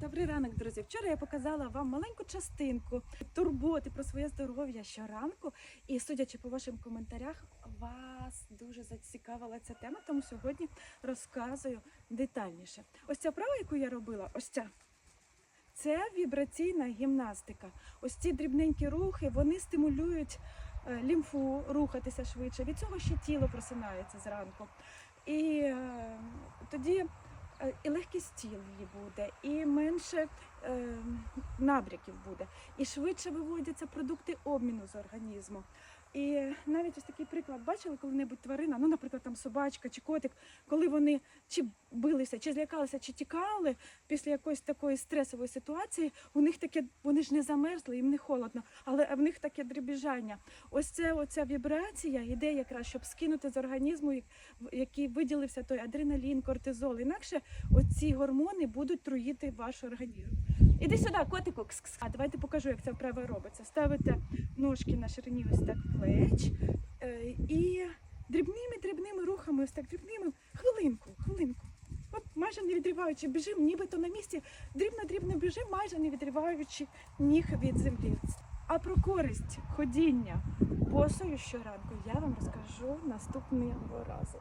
Добрий ранок, друзі. Вчора я показала вам маленьку частинку турботи про своє здоров'я щоранку. І судячи по вашим коментарях, вас дуже зацікавила ця тема, тому сьогодні розказую детальніше. Ось ця вправа, яку я робила, ось ця. Це вібраційна гімнастика. Ось ці дрібненькі рухи вони стимулюють е, лімфу рухатися швидше. Від цього ще тіло просинається зранку. І е, тоді легкість тіл її буде, і менше е, набряків буде, і швидше виводяться продукти обміну з організму. І навіть ось такий приклад бачили коли-небудь тварина, ну, наприклад, там собачка чи котик, коли вони чи билися, чи злякалися, чи тікали після якоїсь такої стресової ситуації, у них таке, вони ж не замерзли, їм не холодно, але в них таке дребіжання. Ось це оця вібрація йде якраз, щоб скинути з організму, як- який виділився той адреналін, кортизол. Інакше оці гормони будуть труїти ваш організм. Іди сюди, котику. Кс-кс. А давайте покажу, як це вправо робиться. Ставите ножки на ширині ось так плеч е, і дрібними дрібними рухами, ось так дрібними, хвилинку, хвилинку. От майже не відриваючи, біжимо, нібито на місці, дрібно-дрібно біжимо, майже не відриваючи ніг від землі. А про користь ходіння босою щоранку я вам розкажу наступного разу.